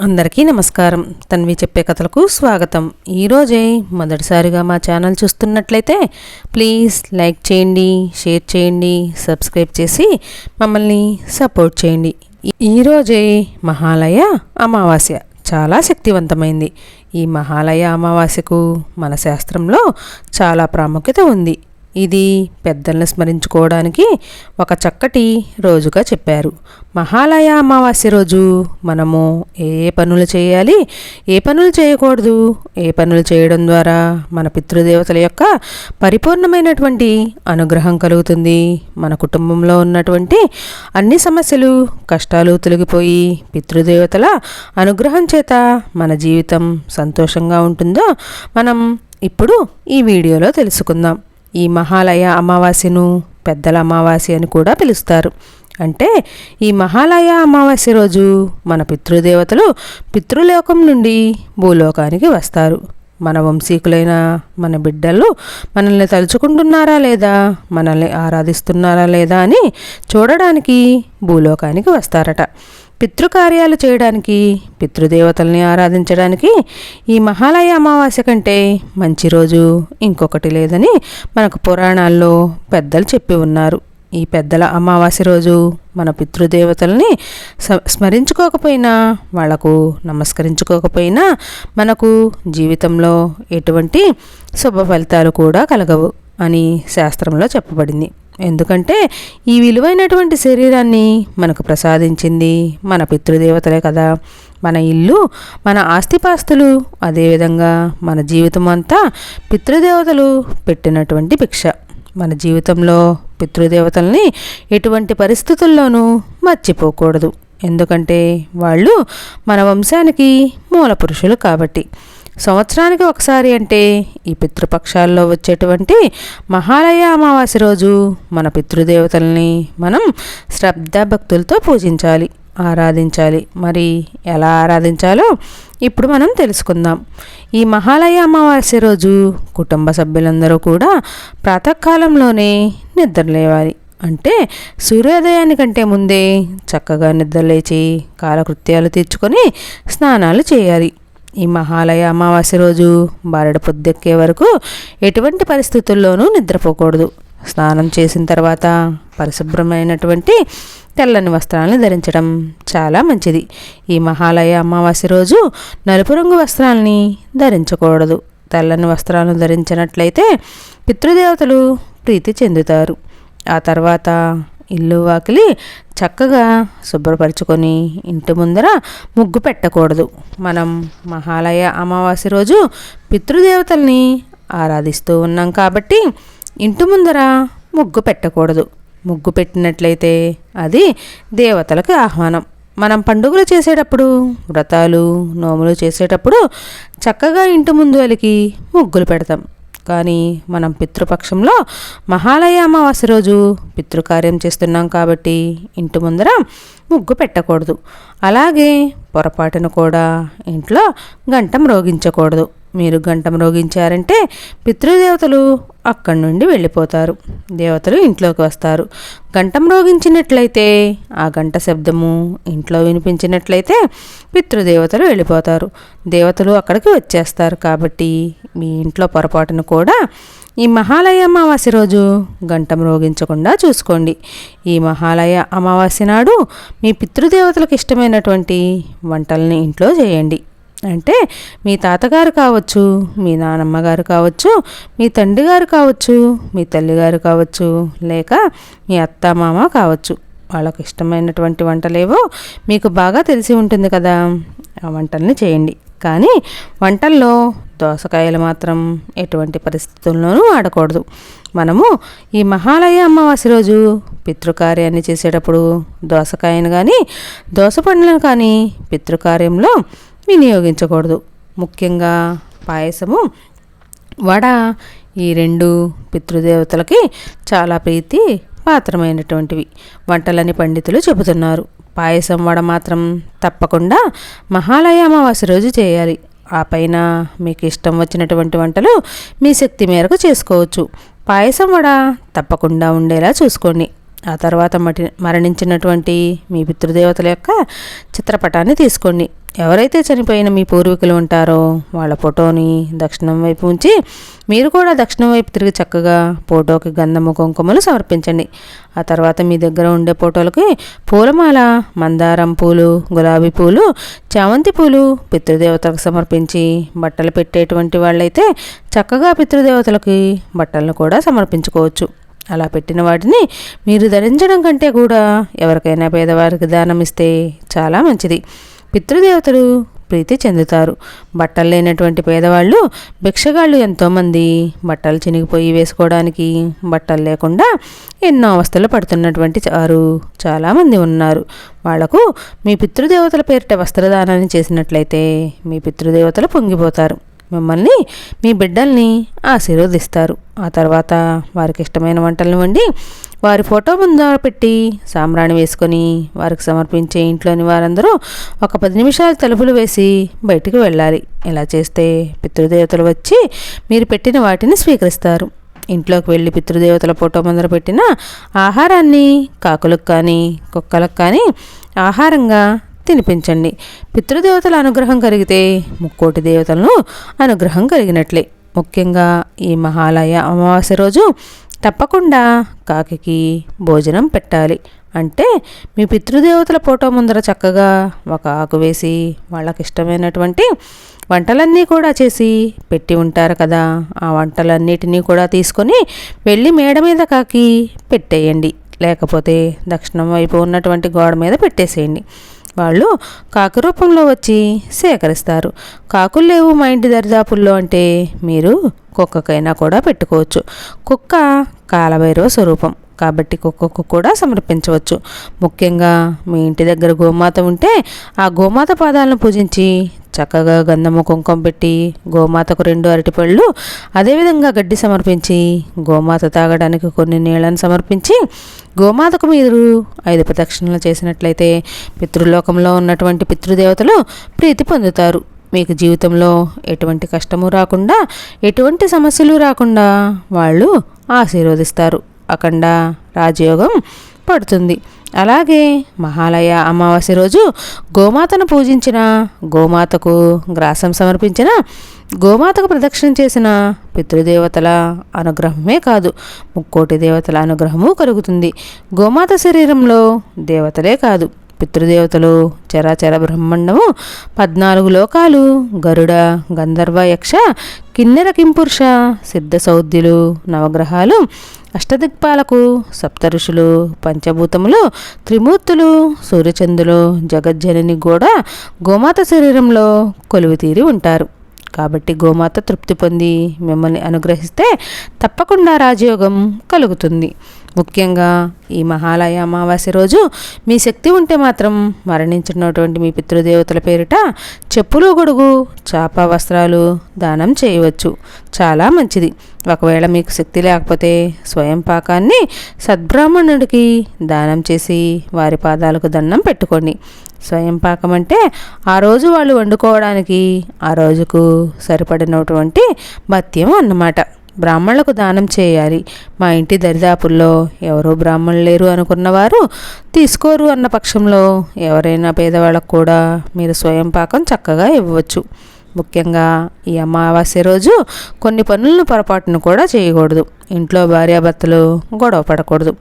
అందరికీ నమస్కారం. తన్వి చెప్పే కథలకు స్వాగతం. ఈరోజే మొదటిసారిగా మా ఛానల్ చూస్తున్నట్లయితే ప్లీజ్ లైక్ చేయండి షేర్ చేయండి సబ్స్క్రైబ్ చేసి మమ్మల్ని సపోర్ట్ చేయండి. ఈ- ఈరోజే మహాలయ అమావాస్య. చాలా శక్తివంతమైంది. ఈ మహాలయ అమావాస్యకు మన శాస్త్రంలో చాలా ప్రాముఖ్యత ఉంది. ఇది పెద్దల్ని స్మరించుకోవడానికి ఒక చక్కటి రోజుగా చెప్పారు. మహాలయ అమావాస్య రోజు మనము ఏ ఏ పనులు చేయాలి? ఏ పనులు చేయకూడదు? ఏ పనులు చేయడం ద్వారా మన పితృదేవతల యొక్క పరిపూర్ణమైనటువంటి అనుగ్రహం కలుగుతుంది. మన కుటుంబంలో ఉన్నటువంటి అన్ని సమస్యలు కష్టాలు తొలగిపోయి పితృదేవతల అనుగ్రహం చేత మన జీవితం సంతోషంగా ఉంటుందో మనం ఇప్పుడు ఈ వీడియోలో తెలుసుకుందాం. ఈ మహాలయ అమావాస్యను పెద్దల అమావాస్య అని కూడా పిలుస్తారు. అంటే ఈ మహాలయ అమావాస్య రోజు మన పితృదేవతలు పితృలోకం నుండి భూలోకానికి వస్తారు. మన వంశీకులైన మన బిడ్డలు మనల్ని తలుచుకుంటున్నారా లేదా? మనల్ని ఆరాధిస్తున్నారా లేదా అని చూడడానికి భూలోకానికి వస్తారట. పితృకార్యాలు చేయడానికి పితృదేవతల్ని ఆరాధించడానికి ఈ మహాలయ అమావాస్య కంటే మంచి రోజు ఇంకొకటి లేదని మనకు పురాణాల్లో పెద్దలు చెప్పి ఉన్నారు. ఈ పెద్దల అమావాస్య రోజు మన పితృదేవతల్ని స్మరించుకోకపోయినా వాళ్ళకు నమస్కరించుకోకపోయినా మనకు జీవితంలో ఎటువంటి శుభ ఫలితాలు కూడా కలగవు అని శాస్త్రంలో చెప్పబడింది. ఎందుకంటే ఈ విలువైనటువంటి శరీరాన్ని మనకు ప్రసాదించింది మన పితృదేవతలే కదా. మన ఇల్లు మన ఆస్తిపాస్తులు అదేవిధంగా మన జీవితం అంతా పితృదేవతలు పెట్టినటువంటి భిక్ష. మన జీవితంలో పితృదేవతల్ని ఎటువంటి పరిస్థితుల్లోనూ మర్చిపోకూడదు. ఎందుకంటే వాళ్ళు మన వంశానికి మూల పురుషులు కాబట్టి. సంవత్సరానికి ఒకసారి అంటే ఈ పితృపక్షాల్లో వచ్చేటువంటి మహాలయ అమావాస్య రోజు మన పితృదేవతల్ని మనం శ్రద్ధ భక్తులతో పూజించాలి ఆరాధించాలి. మరి ఎలా ఆరాధించాలో ఇప్పుడు మనం తెలుసుకుందాం. ఈ మహాలయ అమావాస్య రోజు కుటుంబ సభ్యులందరూ కూడా ప్రాతకాలంలోనే నిద్రలేవాలి అంటే సూర్యోదయానికంటే ముందే చక్కగా నిద్రలేచి కాలకృత్యాలు తీర్చుకొని స్నానాలు చేయాలి. ఈ మహాలయ అమావాస్య రోజు బారెడ పొద్దెక్కే వరకు ఎటువంటి పరిస్థితుల్లోనూ నిద్రపోకూడదు. స్నానం చేసిన తర్వాత పరిశుభ్రమైనటువంటి తెల్లని వస్త్రాలను ధరించడం చాలా మంచిది. ఈ మహాలయ అమావాస్య రోజు నలుపు రంగు వస్త్రాలని ధరించకూడదు. తెల్లని వస్త్రాలను ధరించినట్లయితే పితృదేవతలు ప్రీతి చెందుతారు. ఆ తర్వాత ఇల్లు వాకిలి చక్కగా శుభ్రపరచుకొని ఇంటి ముందర ముగ్గు పెట్టకూడదు. మనం మహాలయ అమావాస్య రోజు పితృదేవతల్ని ఆరాధిస్తూ ఉన్నాం కాబట్టి ఇంటి ముందర ముగ్గు పెట్టకూడదు. ముగ్గు పెట్టినట్లయితే అది దేవతలకు ఆహ్వానం. మనం పండుగలు చేసేటప్పుడు వ్రతాలు నోములు చేసేటప్పుడు చక్కగా ఇంటి ముందు అలికి ముగ్గులు పెడతాం. కానీ మనం పితృపక్షంలో మహాలయ అమావాస్య రోజు పితృకార్యం చేస్తున్నాం కాబట్టి ఇంటి ముందర ముగ్గు పెట్టకూడదు. అలాగే పొరపాటున కూడా ఇంట్లో గంట మ్రోగించకూడదు మీరు గంటం రోగించారంటే పితృదేవతలు అక్కడి నుండి వెళ్ళిపోతారు. దేవతలు ఇంట్లోకి వస్తారు. గంటం రోగించినట్లయితే ఆ గంట శబ్దము ఇంట్లో వినిపించినట్లయితే పితృదేవతలు వెళ్ళిపోతారు. దేవతలు అక్కడికి వచ్చేస్తారు కాబట్టి మీ ఇంట్లో పొరపాటును కూడా ఈ మహాలయ అమావాస్య రోజు గంట రోగించకుండా చూసుకోండి. ఈ మహాలయ అమావాస్య నాడు మీ పితృదేవతలకు ఇష్టమైనటువంటి వంటల్ని ఇంట్లో చేయండి. అంటే మీ తాతగారు కావచ్చు మీ నానమ్మగారు కావచ్చు మీ తండ్రి గారు కావచ్చు మీ తల్లిగారు కావచ్చు లేక మీ అత్త మామ కావచ్చు. వాళ్ళకు ఇష్టమైనటువంటి వంటలేవో మీకు బాగా తెలిసి ఉంటుంది కదా ఆ వంటల్ని చేయండి. కానీ వంటల్లో దోసకాయలు మాత్రం ఎటువంటి పరిస్థితుల్లోనూ వాడకూడదు. మనము ఈ మహాలయ అమావాస్య రోజు పితృకార్యాన్ని చేసేటప్పుడు దోసకాయను కానీ దోస పండ్లను కానీ పితృకార్యంలో వినియోగించకూడదు. ముఖ్యంగా పాయసము వడ ఈ రెండు పితృదేవతలకి చాలా ప్రీతి పాత్రమైనటువంటివి. వంటలని పండితులు చెబుతున్నారు. పాయసం వడ మాత్రం తప్పకుండా మహాలయ అమావాస్య రోజు చేయాలి. ఆ పైన మీకు ఇష్టం వచ్చినటువంటి వంటలు మీ శక్తి మేరకు చేసుకోవచ్చు. పాయసం వడ తప్పకుండా ఉండేలా చూసుకోండి. ఆ తర్వాత మటి మరణించినటువంటి మీ పితృదేవతల యొక్క చిత్రపటాన్ని తీసుకోండి. ఎవరైతే చనిపోయిన మీ పూర్వీకులు ఉంటారో వాళ్ళ ఫోటోని దక్షిణం వైపు ఉంచి మీరు కూడా దక్షిణం వైపు తిరిగి చక్కగా ఫోటోకి గంధము కుంకుమలు సమర్పించండి. ఆ తర్వాత మీ దగ్గర ఉండే ఫోటోలకి పూలమాల మందారం పూలు గులాబీ పూలు చామంతి పూలు పితృదేవతలకు సమర్పించి బట్టలు పెట్టేటువంటి వాళ్ళైతే చక్కగా పితృదేవతలకి బట్టలను కూడా సమర్పించుకోవచ్చు. అలా పెట్టిన వాటిని మీరు ధరించడం కంటే కూడా ఎవరికైనా పేదవారికి దానం ఇస్తే చాలా మంచిది. పితృదేవతలు ప్రీతి చెందుతారు. బట్టలు లేనటువంటి పేదవాళ్ళు భిక్షగాళ్ళు ఎంతోమంది బట్టలు చినిగిపోయి వేసుకోవడానికి బట్టలు లేకుండా ఎన్నో అవస్థలు పడుతున్నటువంటి వారు చాలామంది ఉన్నారు. వాళ్ళకు మీ పితృదేవతల పేరిట వస్త్రదానాన్ని చేసినట్లయితే మీ పితృదేవతలు పొంగిపోతారు. మిమ్మల్ని మీ బిడ్డల్ని ఆశీర్వదిస్తారు. ఆ తర్వాత వారికి ఇష్టమైన వంటలను వండి వారి ఫోటో ముందర పెట్టి సాంబ్రాణి వేసుకొని వారికి సమర్పించే ఇంట్లోని వారందరూ ఒక పది నిమిషాలు తలుపులు వేసి బయటికి వెళ్ళాలి. ఇలా చేస్తే పితృదేవతలు వచ్చి మీరు పెట్టిన వాటిని స్వీకరిస్తారు. ఇంట్లోకి వెళ్ళి పితృదేవతల ఫోటో ముందర పెట్టిన ఆహారాన్ని కాకులకు కానీ కుక్కలకు కానీ ఆహారంగా తినిపించండి. పితృదేవతల అనుగ్రహం కలిగితే ముక్కోటి దేవతలను అనుగ్రహం కలిగినట్లే. ముఖ్యంగా ఈ మహాలయ అమావాస్య రోజు తప్పకుండా కాకికి భోజనం పెట్టాలి. అంటే మీ పితృదేవతల ఫోటో ముందర చక్కగా ఒక ఆకు వేసి వాళ్ళకి ఇష్టమైనటువంటి వంటలన్నీ కూడా చేసి పెట్టి ఉంటారు కదా. ఆ వంటలన్నిటినీ కూడా తీసుకొని వెళ్ళి మేడ మీద కాకి పెట్టేయండి. లేకపోతే దక్షిణం వైపు ఉన్నటువంటి గోడ మీద పెట్టేసేయండి. వాళ్ళు కాకు రూపంలో వచ్చి సేకరిస్తారు. కాకులు లేవు మా ఇంటి దరిదాపుల్లో అంటే మీరు కుక్కకైనా కూడా పెట్టుకోవచ్చు. కుక్క కాలభైరవ స్వరూపం. కాబట్టి కుక్కకు కూడా సమర్పించవచ్చు. ముఖ్యంగా మీ ఇంటి దగ్గర గోమాత ఉంటే ఆ గోమాత పాదాలను పూజించి చక్కగా గంధము కుంకుమ పెట్టి గోమాతకు రెండు అరటిపళ్ళు అదేవిధంగా గడ్డి సమర్పించి గోమాత తాగడానికి కొన్ని నీళ్ళను సమర్పించి గోమాతకు మీరు ఐదు ప్రదక్షిణలు చేసినట్లయితే పితృలోకంలో ఉన్నటువంటి పితృదేవతలు ప్రీతి పొందుతారు. మీకు జీవితంలో ఎటువంటి కష్టము రాకుండా ఎటువంటి సమస్యలు రాకుండా వాళ్ళు ఆశీర్వదిస్తారు. అఖండ రాజయోగం పడుతుంది. అలాగే మహాలయ అమావాస్య రోజు గోమాతను పూజించిన గోమాతకు గ్రాసం సమర్పించిన గోమాతకు ప్రదక్షిణ చేసిన పితృదేవతల అనుగ్రహమే కాదు ముక్కోటి దేవతల అనుగ్రహము కలుగుతుంది. గోమాత శరీరంలో దేవతలే కాదు. పితృదేవతలు చరాచర బ్రహ్మాండము పద్నాలుగు లోకాలు గరుడ గంధర్వ యక్ష కిన్నెర కింపురుష సిద్ధ సౌద్యులు నవగ్రహాలు అష్టదిక్పాలకు సప్తఋషులు పంచభూతములు త్రిమూర్తులు సూర్యచంద్రులు జగజ్జనని కూడా గోమాత శరీరంలో కొలువుతీరి ఉంటారు. కాబట్టి గోమాత తృప్తి పొంది మిమ్మల్ని అనుగ్రహిస్తే తప్పకుండా రాజయోగం కలుగుతుంది. ముఖ్యంగా ఈ మహాలయ అమావాస్య రోజు మీ శక్తి ఉంటే మాత్రం మరణించినటువంటి మీ పితృదేవతల పేరిట చెప్పులు గొడుగు చాప వస్త్రాలు దానం చేయవచ్చు. చాలా మంచిది. ఒకవేళ మీకు శక్తి లేకపోతే స్వయం పాకాన్ని సద్బ్రాహ్మణుడికి దానం చేసి వారి పాదాలకు దండం పెట్టుకోండి. స్వయం పాకం అంటే ఆ రోజు వాళ్ళు వండుకోవడానికి ఆ రోజుకు సరిపడినటువంటి భత్యం అన్నమాట. బ్రాహ్మణులకు దానం చేయాలి. మా ఇంటి దరిదాపుల్లో ఎవరో బ్రాహ్మణులు లేరు అనుకున్నవారు తీసుకోరు అన్న పక్షంలో ఎవరైనా పేదవాళ్ళకు కూడా మీరు స్వయం పాకం చక్కగా ఇవ్వవచ్చు ముఖ్యంగా ఈ అమావాస్య రోజు కొన్ని పనులను పొరపాటును కూడా చేయకూడదు. ఇంట్లో భార్యాభర్తలు గొడవ పడకూడదు.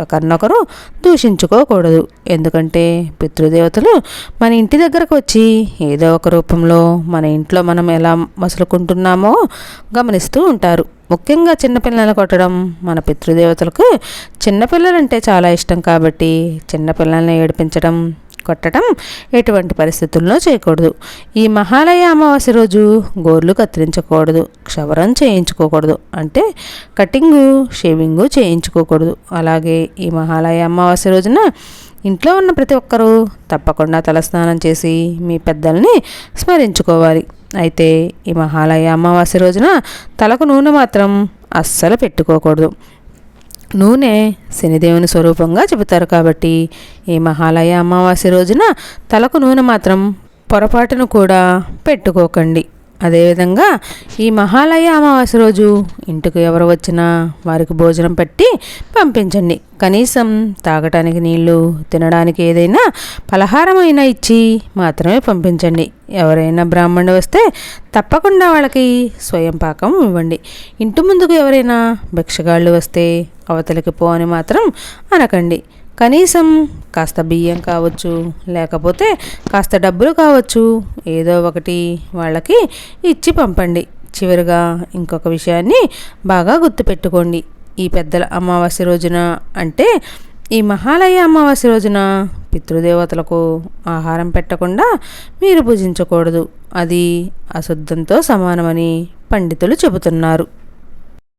ఒకరినొకరు దూషించుకోకూడదు. ఎందుకంటే పితృదేవతలు మన ఇంటి దగ్గరకు వచ్చి ఏదో ఒక రూపంలో మన ఇంట్లో మనం ఎలా మసులుకుంటున్నామో గమనిస్తూ ఉంటారు. ముఖ్యంగా చిన్నపిల్లలు కొట్టడం మన పితృదేవతలకు చిన్నపిల్లలంటే చాలా ఇష్టం కాబట్టి చిన్నపిల్లల్ని ఏడిపించడం కొట్టడం ఎటువంటి పరిస్థితుల్లో చేయకూడదు. ఈ మహాలయ అమావాస్య రోజు గోర్లు కత్తిరించకూడదు క్షవరం చేయించుకోకూడదు అంటే కటింగు షేవింగు చేయించుకోకూడదు. అలాగే ఈ మహాలయ అమావాస్య రోజున ఇంట్లో ఉన్న ప్రతి ఒక్కరూ తప్పకుండా తలస్నానం చేసి మీ పెద్దల్ని స్మరించుకోవాలి. అయితే ఈ మహాలయ అమావాస్య రోజున తలకు నూనె మాత్రం అస్సలు పెట్టుకోకూడదు. నూనె శనిదేవుని స్వరూపంగా చెబుతారు కాబట్టి ఈ మహాలయ అమావాస్య రోజున తలకు నూనె మాత్రం పొరపాటును కూడా పెట్టుకోకండి. అదేవిధంగా ఈ మహాలయ అమావాస్య రోజు ఇంటికి ఎవరు వచ్చినా వారికి భోజనం పెట్టి పంపించండి. కనీసం తాగటానికి నీళ్ళు తినడానికి ఏదైనా పలహారమైనా ఇచ్చి మాత్రమే పంపించండి. ఎవరైనా బ్రాహ్మణుడు వస్తే తప్పకుండా వాళ్ళకి స్వయం పాకం ఇవ్వండి. ఇంటి ముందుకు ఎవరైనా భిక్షగాళ్ళు వస్తే అవతలికి పో అని మాత్రం అనకండి. కనీసం కాస్త బియ్యం కావచ్చు లేకపోతే కాస్త డబ్బులు కావచ్చు ఏదో ఒకటి వాళ్ళకి ఇచ్చి పంపండి. చివరిగా ఇంకొక విషయాన్ని బాగా గుర్తుపెట్టుకోండి. ఈ పెద్దల అమావాస్య రోజున అంటే ఈ మహాలయ అమావాస్య రోజున పితృదేవతలకు ఆహారం పెట్టకుండా మీరు పూజించకూడదు. అది అశుద్ధంతో సమానమని పండితులు చెబుతున్నారు.